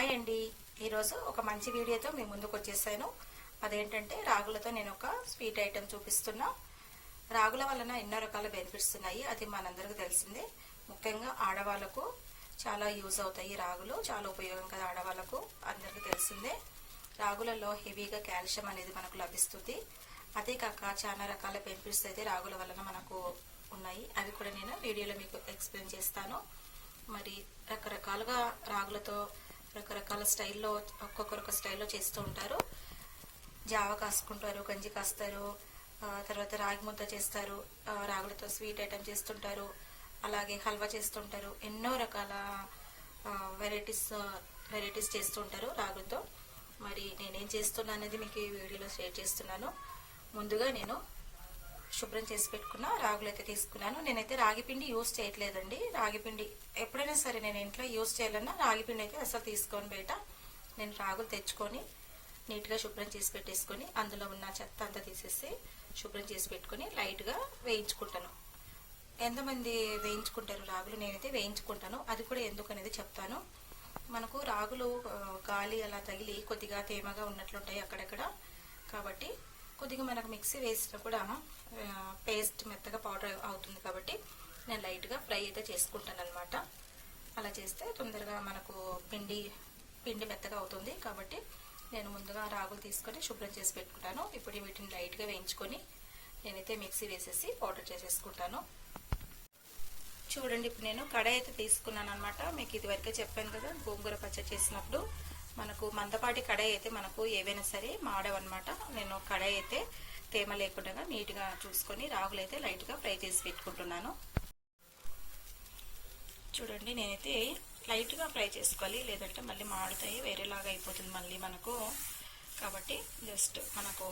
Hi అండి. ఈరోజు ఒక మంచి వీడియోతో మీ ముందుకు వచ్చేసాను. అదేంటంటే రాగులతో నేను ఒక స్వీట్ ఐటెం చూపిస్తున్నా. రాగుల వలన ఎన్నో రకాల బెనిఫిట్స్ ఉన్నాయి. అది మనందరికీ తెలిసిందే. ముఖ్యంగా ఆడవాళ్ళకు చాలా యూజ్ అవుతాయి రాగులు. చాలా ఉపయోగం కదా ఆడవాళ్ళకు అందరికీ తెలిసిందే. రాగులలో హెవీగా కాల్షియం అనేది మనకు లభిస్తుంది. అదే కాక చాలా రకాల బెనిఫిట్స్ అయితే రాగుల వలన మనకు ఉన్నాయి. అవి కూడా నేను వీడియోలో మీకు ఎక్స్ప్లెయిన్ చేస్తాను. మరి రకరకాలుగా రాగులతో రకరకాల స్టైల్లో ఒక్కొక్కరొక స్టైల్లో చేస్తూ ఉంటారు. జావ కాసుకుంటారు గంజి కాస్తారు తర్వాత రాగి ముద్ద చేస్తారు రాగులతో స్వీట్ ఐటెం చేస్తుంటారు అలాగే హల్వా చేస్తుంటారు ఎన్నో రకాల వెరైటీస్ వెరైటీస్ చేస్తుంటారు రాగులతో. మరి నేనేం చేస్తున్నా అనేది మీకు ఈ వీడియోలో షేర్ చేస్తున్నాను. ముందుగా నేను శుభ్రం చేసి పెట్టుకున్న రాగులు అయితే తీసుకున్నాను. నేనైతే రాగి పిండి యూస్ చేయట్లేదండి. రాగి పిండి ఎప్పుడైనా సరే నేను ఇంట్లో యూస్ చేయాలన్నా రాగి పిండి అయితే అసలు తీసుకొని బయట. నేను రాగులు తెచ్చుకొని నీట్గా శుభ్రం చేసి పెట్టేసుకొని అందులో ఉన్న చెత్త అంతా తీసేసి శుభ్రం చేసి పెట్టుకొని లైట్గా వేయించుకుంటాను. ఎంతమంది వేయించుకుంటారు రాగులు? నేనైతే వేయించుకుంటాను. అది కూడా ఎందుకు అనేది చెప్తాను. మనకు రాగులు గాలి అలా తగిలి కొద్దిగా తేమగా ఉన్నట్లుంటాయి అక్కడక్కడ. కాబట్టి కొద్దిగా మనకు మిక్సీ వేసినా కూడా పేస్ట్ మెత్తగా పౌడర్ అవుతుంది కాబట్టి నేను లైట్గా ఫ్రై అయితే చేసుకుంటాను అనమాట అలా చేస్తే తొందరగా మనకు పిండి పిండి మెత్తగా అవుతుంది కాబట్టి నేను ముందుగా రాగులు తీసుకొని శుభ్రం చేసి పెట్టుకుంటాను. ఇప్పుడు వీటిని లైట్గా వేయించుకొని నేనైతే మిక్సీ వేసేసి పౌడర్ చేసేసుకుంటాను. చూడండి ఇప్పుడు నేను కడాయి అయితే తీసుకున్నాను అనమాట మీకు ఇది వరకే చెప్పాను కదా గోంగూర పచ్చడి చేసినప్పుడు. మనకు మందపాటి కడాయి అయితే మనకు ఏవైనా సరే మాడవన్నమాట. నేను కడాయి అయితే తేమ లేకుండా నీట్గా చూసుకొని రాగులు అయితే లైట్గా ఫ్రై చేసి పెట్టుకుంటున్నాను. చూడండి నేనైతే లైట్గా ఫ్రై చేసుకోవాలి. లేదంటే మళ్ళీ మాడుతాయి వేరేలాగా అయిపోతుంది మళ్ళీ మనకు. కాబట్టి జస్ట్ మనకు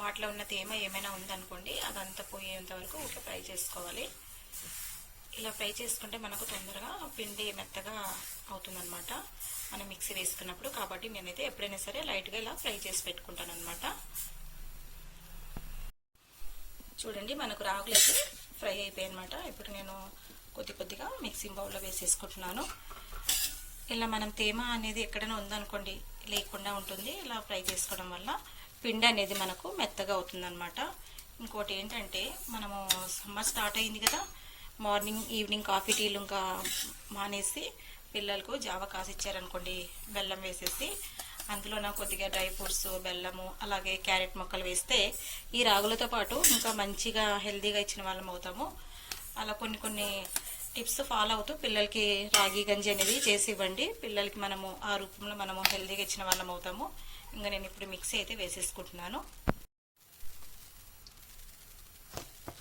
వాటిలో ఉన్న తేమ ఏమైనా ఉందనుకోండి అదంతా పోయేంత వరకు ఊరికే ఫ్రై చేసుకోవాలి. ఇలా ఫ్రై చేసుకుంటే మనకు తొందరగా పిండి మెత్తగా అవుతుందనమాట మనం మిక్సీ వేసుకున్నప్పుడు కాబట్టి నేనైతే ఎప్పుడైనా సరే లైట్గా ఇలా ఫ్రై చేసి పెట్టుకుంటాను అనమాట చూడండి మనకు రాగులు అయితే ఫ్రై అయిపోయాయి అనమాట ఇప్పుడు నేను కొద్ది కొద్దిగా మిక్సింగ్ బౌల్లో వేసేసుకుంటున్నాను. ఇలా మనం తేమ అనేది ఎక్కడైనా ఉందనుకోండి లేకుండా ఉంటుంది. ఇలా ఫ్రై చేసుకోవడం వల్ల పిండి అనేది మనకు మెత్తగా అవుతుందన్నమాట. ఇంకోటి ఏంటంటే మనము సమ్మర్ స్టార్ట్ అయింది కదా మార్నింగ్ ఈవినింగ్ కాఫీ టీలు ఇంకా మానేసి పిల్లలకు జావ కాసిచ్చారనుకోండి బెల్లం వేసేసి అందులో నా కొద్దిగా డ్రై ఫ్రూట్స్ బెల్లము అలాగే క్యారెట్ మొక్కలు వేస్తే ఈ రాగులతో పాటు ఇంకా మంచిగా హెల్దీగా ఇచ్చిన వాళ్ళం అవుతాము. అలా కొన్ని కొన్ని టిప్స్ ఫాలో అవుతూ పిల్లలకి రాగి గంజి అనేది చేసి ఇవ్వండి. పిల్లలకి మనము ఆ రూపంలో మనము హెల్దీగా ఇచ్చిన వాళ్ళం అవుతాము. ఇంకా నేను ఇప్పుడు మిక్సీ అయితే వేసేసుకుంటున్నాను.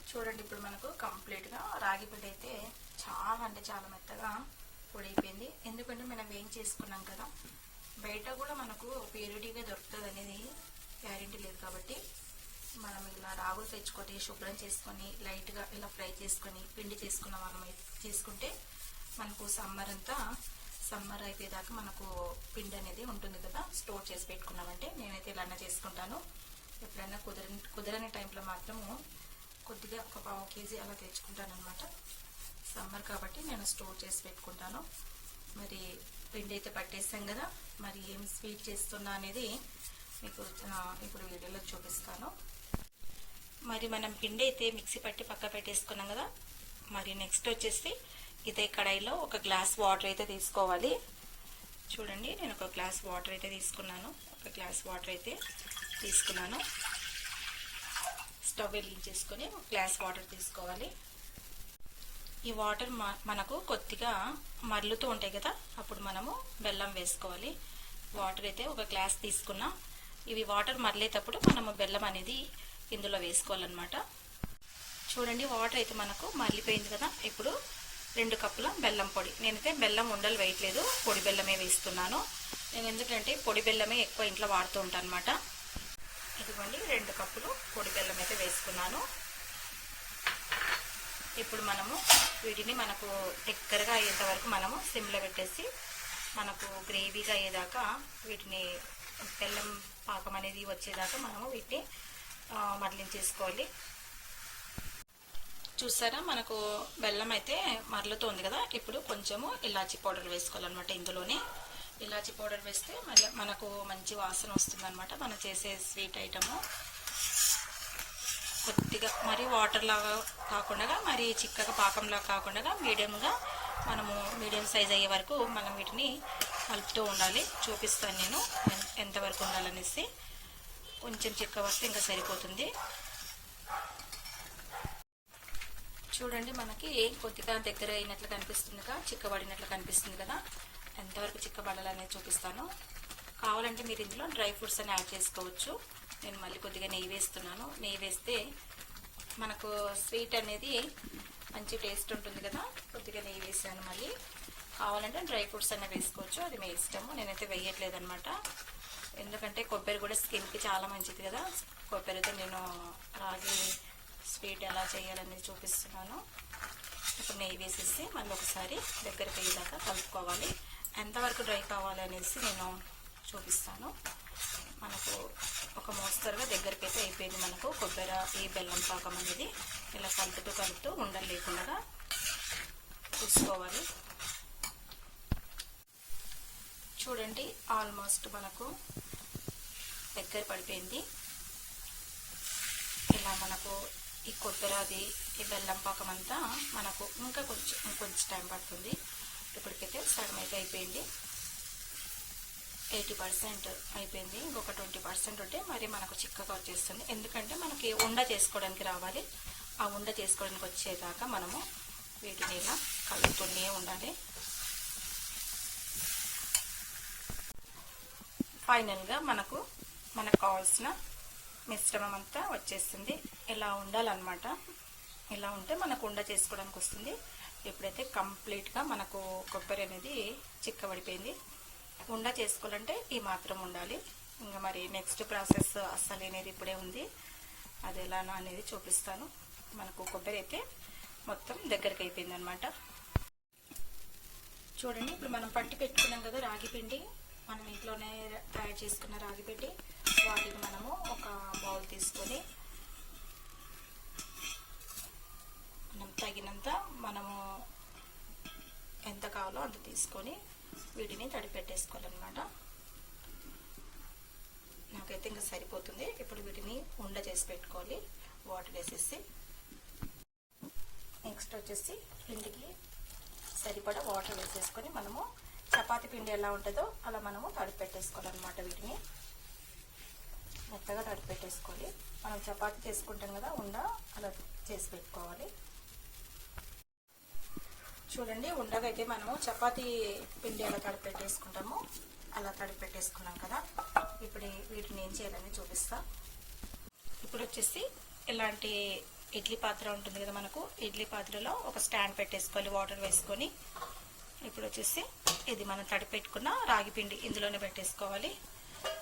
చూడండి ఇప్పుడు మనకు కంప్లీట్గా రాగి పిండి అయితే చాలా అంటే చాలా మెత్తగా పొడైపోయింది ఎందుకంటే మనం ఏం చేసుకున్నాం కదా బయట కూడా మనకు ప్యూరిటీగా దొరుకుతుంది అనేది గ్యారెంటీ లేదు కాబట్టి మనం ఇలా రాగులు తెచ్చుకొని శుభ్రం చేసుకొని లైట్గా ఇలా ఫ్రై చేసుకొని పిండి చేసుకున్న వాళ్ళం చేసుకుంటే మనకు సమ్మర్ అంతా సమ్మర్ అయిపోయేదాకా మనకు పిండి అనేది ఉంటుంది కదా స్టోర్ చేసి పెట్టుకున్నామంటే నేనైతే ఇలానే చేసుకుంటాను. ఎప్పుడైనా కుదరని కుదరని టైంలో మాత్రము కొద్దిగా ఒక పావు కేజీ అలా తెచ్చుకుంటాను అనమాట సమ్మర్ కాబట్టి నేను స్టోర్ చేసి పెట్టుకుంటాను. మరి పిండి అయితే పట్టేసాం కదా మరి ఏం స్వీట్ చేస్తున్నా అనేది మీకు ఇప్పుడు వీడియోలో చూపిస్తాను. మరి మనం పిండి అయితే మిక్సీ పట్టి పక్క పెట్టేసుకున్నాం కదా మరి నెక్స్ట్ వచ్చేసి ఇదే కడాయిలో ఒక గ్లాస్ వాటర్ అయితే తీసుకోవాలి. చూడండి నేను ఒక గ్లాస్ వాటర్ అయితే తీసుకున్నాను. ఒక గ్లాస్ వాటర్ అయితే తీసుకున్నాను. స్టవ్ వెలిగించేసుకొని ఒక గ్లాస్ వాటర్ తీసుకోవాలి. ఈ వాటర్ మ- మనకు కొద్దిగా మరలుతూ ఉంటాయి కదా అప్పుడు మనము బెల్లం వేసుకోవాలి. వాటర్ అయితే ఒక గ్లాస్ తీసుకున్నా ఇవి వాటర్ మరలేటప్పుడు మనము బెల్లం అనేది ఇందులో వేసుకోవాలన్నమాట. చూడండి వాటర్ అయితే మనకు మరలిపోయింది కదా ఇప్పుడు రెండు కప్పుల బెల్లం పొడి. నేనైతే బెల్లం ఉండలు వేయట్లేదు పొడి బెల్లమే వేస్తున్నాను. నేను ఎందుకంటే పొడి బెల్లమే ఎక్కువ ఇంట్లో వాడుతూ ఉంటాను అనమాట ఇదిగోండి రెండు కప్పులు పొడి బెల్లం అయితే వేసుకున్నాను. ఇప్పుడు మనము వీటిని మనకు దగ్గరగా అయ్యేంత వరకు మనము సిమ్లో పెట్టేసి మనకు గ్రేవీగా అయ్యేదాకా వీటిని బెల్లం పాకం అనేది వచ్చేదాకా మనము వీటిని మరలించేసుకోవాలి. చూసారా? మనకు బెల్లం అయితే మరలుతోంది కదా? ఇప్పుడు కొంచెము ఇలాచి పౌడర్ వేసుకోవాలన్నమాట ఇందులోనే. ఇలాచి పౌడర్ వేస్తే మళ్ళీ మనకు మంచి వాసన వస్తుందన్నమాట. మనం చేసే స్వీట్ ఐటము. కొద్దిగా మరి వాటర్ లాగా కాకుండా మరి చిక్కగా పాకంలా కాకుండా మీడియంగా మనము మీడియం సైజ్ అయ్యే వరకు మనం వీటిని కలుపుతూ ఉండాలి. చూపిస్తాను నేను ఎంతవరకు ఉండాలనేసి. కొంచెం చిక్క వస్తే ఇంకా సరిపోతుంది. చూడండి మనకి కొద్దిగా దగ్గర అయినట్లు కనిపిస్తుంది కదా చిక్కబడినట్లు కనిపిస్తుంది కదా. ఎంతవరకు చిక్కబడాలనేది చూపిస్తాను. కావాలంటే మీరు ఇందులో డ్రై ఫ్రూట్స్ అని యాడ్ చేసుకోవచ్చు. నేను మళ్ళీ కొద్దిగా నెయ్యి వేస్తున్నాను. నెయ్యి వేస్తే మనకు స్వీట్ అనేది మంచి టేస్ట్ ఉంటుంది కదా. కొద్దిగా నెయ్యి వేసాను మళ్ళీ. కావాలంటే డ్రై ఫ్రూట్స్ అన్నీ వేసుకోవచ్చు. అది మీ ఇష్టము. నేనైతే వేయట్లేదు అనమాట ఎందుకంటే కొబ్బరి కూడా స్కిన్కి చాలా మంచిది కదా. కొబ్బరితో నేను రాగి స్వీట్ ఎలా చేయాలనేది చూపిస్తున్నాను. ఇప్పుడు నెయ్యి వేసేసి మళ్ళీ ఒకసారి దగ్గరికి అయ్యేదాకా కలుపుకోవాలి. ఎంతవరకు డ్రై కావాలి అనేసి నేను చూపిస్తాను. మనకు ఒక మోస్తరుగా దగ్గరికి అయితే అయిపోయింది మనకు కొబ్బరి ఈ బెల్లం పాకం అనేది. ఇలా కలుపుతూ కలుపుతూ ఉండలు లేకుండా చూసుకోవాలి. చూడండి ఆల్మోస్ట్ మనకు దగ్గర పడిపోయింది. ఇలా మనకు ఈ కొబ్బరి అది ఈ బెల్లం పాకం అంతా మనకు ఇంకా కొంచెం ఇంకొంచెం టైం పడుతుంది. ఇప్పటికైతే సగం అయితే అయిపోయింది. ఎయిటీ పర్సెంట్ అయిపోయింది. ఇంకొక ట్వంటీ పర్సెంట్ ఉంటే మరి మనకు చిక్కగా వచ్చేస్తుంది. ఎందుకంటే మనకి ఉండ చేసుకోవడానికి రావాలి. ఆ ఉండ చేసుకోవడానికి వచ్చేదాకా మనము వీటిని ఇలా కలుపుతూనే ఉండాలి. ఫైనల్గా మనకు మనకు కావాల్సిన మిశ్రమం అంతా వచ్చేస్తుంది. ఇలా ఉండాలన్నమాట. ఇలా ఉంటే మనకు ఉండ చేసుకోవడానికి వస్తుంది. ఎప్పుడైతే కంప్లీట్గా మనకు కొబ్బరి అనేది చిక్కబడిపోయింది ఉండ చేసుకోవాలంటే ఈ మాత్రం ఉండాలి. ఇంకా మరి నెక్స్ట్ ప్రాసెస్ అస్సలు అనేది ఇప్పుడే ఉంది. అది ఎలానో అనేది చూపిస్తాను. మనకు కొబ్బరి అయితే మొత్తం దగ్గరికి అయిపోయింది అనమాట చూడండి ఇప్పుడు మనం పట్టి పెట్టుకున్నాం కదా రాగి పిండి. మనం ఇంట్లోనే తయారు చేసుకున్న రాగి పిండి. వాటిని మనము ఒక బౌల్ తీసుకొని మనం తగినంత మనము ఎంత కావాలో అంత తీసుకొని వీటిని తడిపెట్టేసుకోవాలన్నమాట. నాకైతే ఇంకా సరిపోతుంది. ఇప్పుడు వీటిని ఉండ చేసి పెట్టుకోవాలి. వాటర్ వేసేసి. నెక్స్ట్ వచ్చేసి పిండికి సరిపడా వాటర్ వేసేసుకొని మనము చపాతి పిండి ఎలా ఉంటుందో అలా మనము తడిపెట్టేసుకోవాలన్నమాట వీటిని. మెత్తగా తడిపెట్టేసుకోవాలి. మనం చపాతి చేసుకుంటాం కదా ఉండ అలా చేసి పెట్టుకోవాలి. చూడండి ఉండగైతే మనము చపాతీ పిండి ఎలా తడిపెట్టేసుకుంటామో అలా తడిపెట్టేసుకున్నాం కదా. ఇప్పుడు వీటిని ఏం చేయాలని చూపిస్తా. ఇప్పుడు వచ్చేసి ఇలాంటి ఇడ్లీ పాత్ర ఉంటుంది కదా మనకు. ఇడ్లీ పాత్రలో ఒక స్టాండ్ పెట్టేసుకోవాలి వాటర్ వేసుకొని ఇప్పుడు వచ్చేసి ఇది మనం తడిపెట్టుకున్న రాగి పిండి ఇందులోనే పెట్టేసుకోవాలి.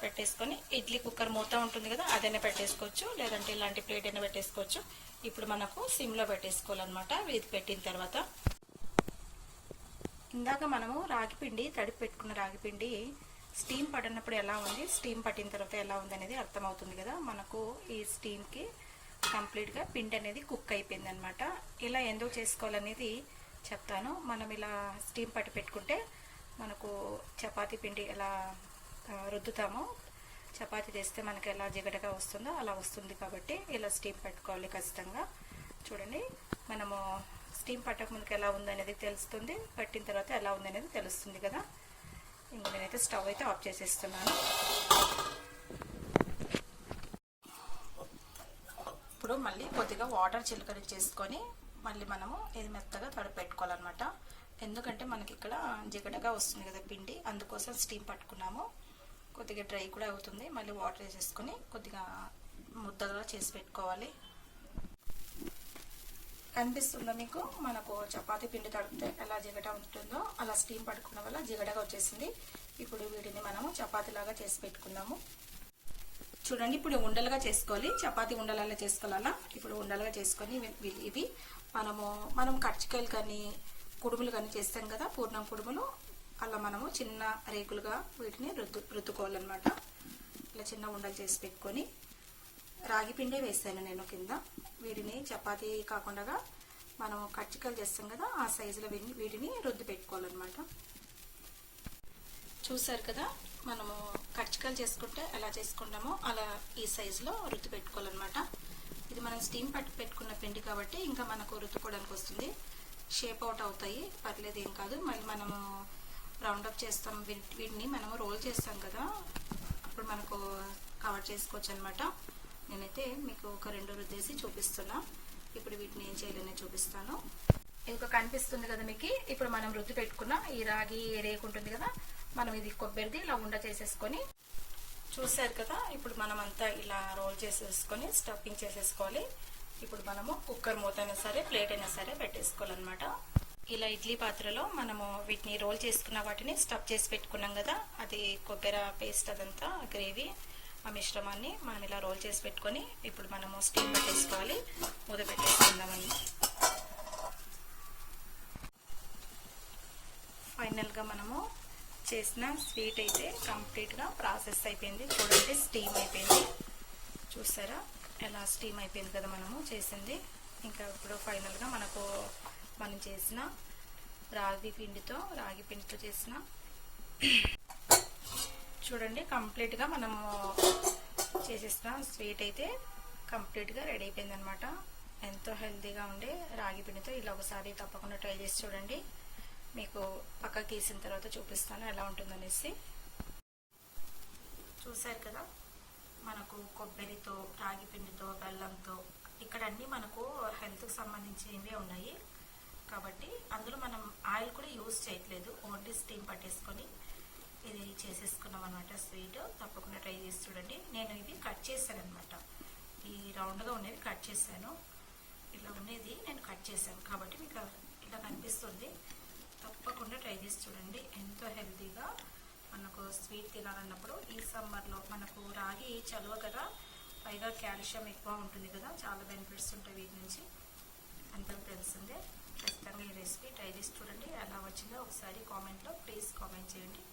పెట్టేసుకొని ఇడ్లీ కుక్కర్ మూత ఉంటుంది కదా అదైనా పెట్టేసుకోవచ్చు. లేదంటే ఇలాంటి ప్లేట్ అయినా పెట్టేసుకోవచ్చు. ఇప్పుడు మనకు సిమ్లో పెట్టేసుకోవాలన్నమాట. ఇది పెట్టిన తర్వాత ఇందాక మనము రాగి పిండి తడిపి పెట్టుకున్న రాగి పిండి స్టీమ్ పడినప్పుడు ఎలా ఉంది స్టీమ్ పట్టిన తర్వాత ఎలా ఉంది అనేది అర్థమవుతుంది కదా. మనకు ఈ స్టీమ్కి కంప్లీట్గా పిండి అనేది కుక్ అయిపోయింది అనమాట ఇలా ఎందుకు చేసుకోవాలనేది చెప్తాను. మనం ఇలా స్టీమ్ పట్టి పెట్టుకుంటే మనకు చపాతీ పిండి ఎలా రుద్దుతామో చపాతీ చేస్తే మనకి ఎలా జిగటగా వస్తుందో అలా వస్తుంది కాబట్టి ఇలా స్టీమ్ పెట్టుకోవాలి ఖచ్చితంగా. చూడండి మనము స్టీమ్ పట్టక ముందుకు ఎలా ఉందనేది తెలుస్తుంది పట్టిన తర్వాత ఎలా ఉందనేది తెలుస్తుంది కదా. ఇంక నేనైతే స్టవ్ అయితే ఆఫ్ చేసేస్తున్నాను. ఇప్పుడు మళ్ళీ కొద్దిగా వాటర్ చిలకరి చేసుకొని మళ్ళీ మనము ఇది మెత్తగా తడి పెట్టుకోవాలన్నమాట. ఎందుకంటే మనకి ఇక్కడ జిగటగా వస్తుంది కదా పిండి అందుకోసం స్టీమ్ పట్టుకున్నాము. కొద్దిగా డ్రై కూడా అవుతుంది. మళ్ళీ వాటర్ వేసేసుకొని కొద్దిగా ముద్దగా చేసి పెట్టుకోవాలి. కనిపిస్తుందా మీకు? మనకు చపాతి పిండి తడిపితే ఎలా జిగట ఉంటుందో అలా స్టీమ్ పట్టుకున్న వల్ల జిగటగా వచ్చేసింది. ఇప్పుడు వీటిని మనము చపాతీలాగా చేసి పెట్టుకుందాము. చూడండి ఇప్పుడు ఉండలుగా చేసుకోవాలి. చపాతీ ఉండలలా చేసుకోవాలా? ఇప్పుడు ఉండలుగా చేసుకొని ఇవి- ఇవి మనము మనం కర్చికాయలు కానీ కుడుములు కానీ చేస్తాం కదా పూర్ణం కుడుములు. అలా మనము చిన్న రేకులుగా వీటిని రుద్దు రుద్దుకోవాలన్నమాట. ఇలా చిన్న ఉండలు చేసి పెట్టుకొని రాగి పిండే వేసాను నేను కింద. వీటిని చపాతీ కాకుండా మనం కచ్చికలు చేస్తాం కదా ఆ సైజులో వీటిని రుద్ది పెట్టుకోవాలన్నమాట. చూసారు కదా మనము కచ్చికలు చేసుకుంటే ఎలా చేసుకుంటామో అలా ఈ సైజులో రుద్ది పెట్టుకోవాలన్నమాట. ఇది మనం స్టీమ్ పట్టు పెట్టుకున్న పిండి కాబట్టి ఇంకా మనకు రుద్దుకోవడానికి వస్తుంది. షేప్ అవుట్ అవుతాయి పర్లేదు ఏం కాదు. మళ్ళీ మనము రౌండప్ చేస్తాం వీటిని మనము రోల్ చేస్తాం కదా అప్పుడు మనకు కవర్ చేసుకోవచ్చు అనమాట నేనైతే మీకు ఒక రెండు రుద్దేసి చూపిస్తున్నా. ఇప్పుడు వీటిని ఏం చేయాలని చూపిస్తాను. ఇది కనిపిస్తుంది కదా మీకు? ఇప్పుడు మనం రుద్ది పెట్టుకున్న ఈ రాగి రేకు ఉంటుంది కదా? మనం ఇది కొబ్బరిది ఇలా ఉండ చేసేసుకొని చూసారు కదా? ఇప్పుడు మనం అంతా ఇలా రోల్ చేసేసుకొని స్టఫింగ్ చేసేసుకోవాలి. ఇప్పుడు మనము కుక్కర్ మూత అయినా సరే ప్లేట్ అయినా సరే పెట్టేసుకోవాలన్నమాట. ఇలా ఇడ్లీ పాత్రలో మనము వీటిని రోల్ చేసుకున్న వాటిని స్టఫ్ చేసి పెట్టుకున్నాం కదా? అది కొబ్బరి పేస్ట్ అదంతా గ్రేవీ. ఆ మిశ్రమాన్ని మనం ఇలా రోల్ చేసి పెట్టుకొని ఇప్పుడు మనము స్టీమ్ పెట్టేసుకోవాలి. మూత పెట్టేసుకుందామని. ఫైనల్గా మనము చేసిన స్వీట్ అయితే కంప్లీట్గా ప్రాసెస్ అయిపోయింది. చూడండి స్టీమ్ అయిపోయింది. చూసారా? ఎలా స్టీమ్ అయిపోయింది కదా మనము చేసింది. ఇంకా ఇప్పుడు ఫైనల్గా మనకు మనం చేసిన రాగి పిండితో రాగి పిండితో చేసిన చూడండి కంప్లీట్గా మనము చేసేస్తాం స్వీట్ అయితే కంప్లీట్గా రెడీ అయిపోయింది అనమాట ఎంతో హెల్తీగా ఉండే రాగి పిండితో ఇలా ఒకసారి తప్పకుండా ట్రై చేసి చూడండి. మీకు పక్కకి తీసిన తర్వాత చూపిస్తాను ఎలా ఉంటుందనేసి. చూసారు కదా మనకు కొబ్బరితో రాగి పిండితో బెల్లంతో ఇక్కడ అన్నీ మనకు హెల్త్కి సంబంధించినవి ఉన్నాయి. కాబట్టి అందులో మనం ఆయిల్ కూడా యూజ్ చేయట్లేదు. ఓన్లీ స్టీమ్ పట్టేసుకొని ఇది చేసేసుకున్నాం అనమాట స్వీట్. తప్పకుండా ట్రై చేసి చూడండి. నేను ఇది కట్ చేశాను అనమాట ఈ రౌండ్గా ఉండేది కట్ చేశాను. ఇలా ఉండేది నేను కట్ చేశాను కాబట్టి మీకు ఇలా కనిపిస్తుంది. తప్పకుండా ట్రై చేసి చూడండి. ఎంతో హెల్తీగా మనకు స్వీట్ తినాలన్నప్పుడు ఈ సమ్మర్లో మనకు రాగి చలువ కదా పైగా కాల్షియం ఎక్కువ ఉంటుంది కదా చాలా బెనిఫిట్స్ ఉంటాయి వీటి నుంచి. అందరూ తెలిసిందే. ఖచ్చితంగా ఈ రెసిపీ ట్రై చేసి చూడండి. ఎలా వచ్చిందో ఒకసారి కామెంట్లో ప్లీజ్ కామెంట్ చేయండి.